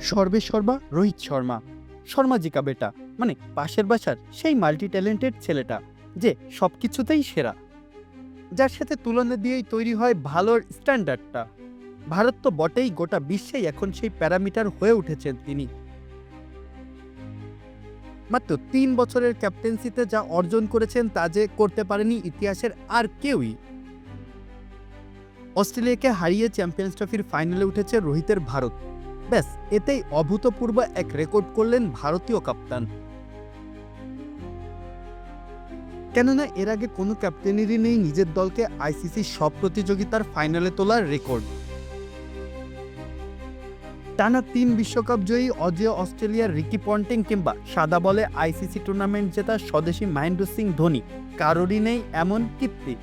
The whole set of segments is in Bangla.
সর্বে সর্বা রোহিত শর্মা। শর্মাজিকা বেটা। মানে পাশের বাসার সেই মাল্টি ট্যালেন্টেড ছেলেটা, যে সব কিছুতেই সেরা। যার সাথে তুলনা দিয়েই তৈরি হয় ভালোর স্ট্যান্ডার্ডটা। ভারত তো বটেই গোটা বিশ্বেই এখন সেই প্যারামিটার হয়ে উঠেছেন তিনি। মাত্র তিন বছরের ক্যাপ্টেন্সিতে যা অর্জন করেছেন তা যে করতে পারেনি ইতিহাসের আর কেউই। অস্ট্রেলিয়াকে হারিয়ে চ্যাম্পিয়ন্স ট্রফির ফাইনালে উঠেছে রোহিতের ভারত। ব্যাস, এতেই অভূতপূর্ব এক রেকর্ড করলেন ভারতীয় কাপ্তান। কেননা এর আগে কোনো ক্যাপ্টেনেরই নেই নিজের দলকে আইসিসি সব প্রতিযোগিতার ফাইনালে তোলার রেকর্ড। টানা তিন বিশ্বকাপ জয়ী অজেয় অস্ট্রেলিয়ার রিকি পন্টিং কিংবা সাদা বলে আইসিসি টুর্নামেন্ট জেতা স্বদেশী মহেন্দ্র সিং ধোনি, কারোরই নেই এমন কীর্তি।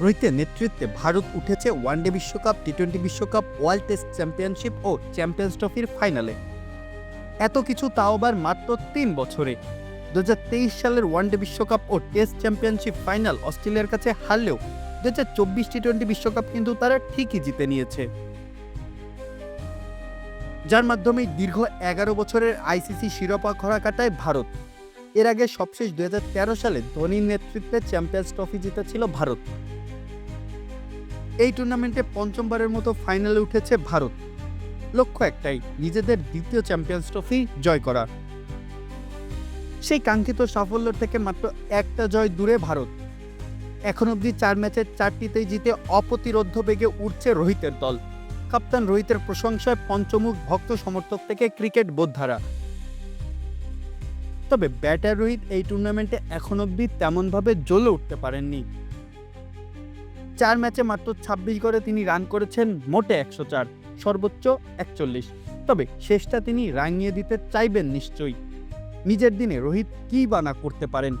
রোহিতের নেতৃত্বে ভারত উঠেছে ওয়ানডে বিশ্বকাপ টি টোয়েন্টি বিশ্বকাপ, ওয়ার্ল্ড টেস্ট চ্যাম্পিয়নশিপ ও চ্যাম্পিয়ন্স ট্রফির ফাইনালে। এত কিছু তাও আবার মাত্র তিন বছরে। দু সালের ওয়ানডে বিশ্বকাপ ও টেস্ট চ্যাম্পিয়নশিপ ফাইনাল অস্ট্রেলিয়ার কাছে হারলেও দু হাজার চব্বিশ টি টোয়েন্টি বিশ্বকাপ কিন্তু তারা ঠিকই জিতে নিয়েছে। যার মাধ্যমে দীর্ঘ এগারো বছরের আইসিসি শিরোপা খরা কাটায় ভারত। এর আগে সবশেষ দুই হাজার তেরো সালে ধোনির নেতৃত্বে চ্যাম্পিয়ন্স ট্রফি জিতেছিল ভারত। এই টুর্নামেন্টে পঞ্চমবারের মতো ফাইনালে উঠেছে ভারত। লক্ষ্য একটাই, নিজেদের দ্বিতীয় চ্যাম্পিয়ন্স ট্রফি জয় করা সেই কাঙ্ক্ষিত সাফল্য থেকে মাত্র একটা জয় দূরে ভারত। এখন অবধি চার ম্যাচের চারটিতেই জিতে অপ্রতিরোধ্য বেগে উঠছে রোহিতের দল। কাপ্তান রোহিতের প্রশংসায় পঞ্চমুখ ভক্ত সমর্থক থেকে ক্রিকেট বোদ্ধারা। তবে ব্যাটার রোহিত এই টুর্নামেন্টে এখন অবধি তেমনভাবে জ্বলে উঠতে পারেননি। চার ম্যাচে মাত্র ছাব্বিশ গড়ে তিনি রান করেছেন মোটে একশো চার, সর্বোচ্চ একচল্লিশ। তবে শেষটা তিনি রাঙিয়ে দিতে চাইবেন নিশ্চয়ই। নিজের দিনে রোহিত কী বানা করতে পারেন?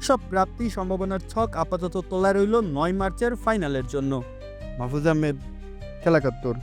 সব প্রাপ্তি সম্ভাবনার ছক আপাতত তোলা রইল নয় মার্চের ফাইনালের জন্য। মাহফুজ আহমেদ, খেলাকাত্তর।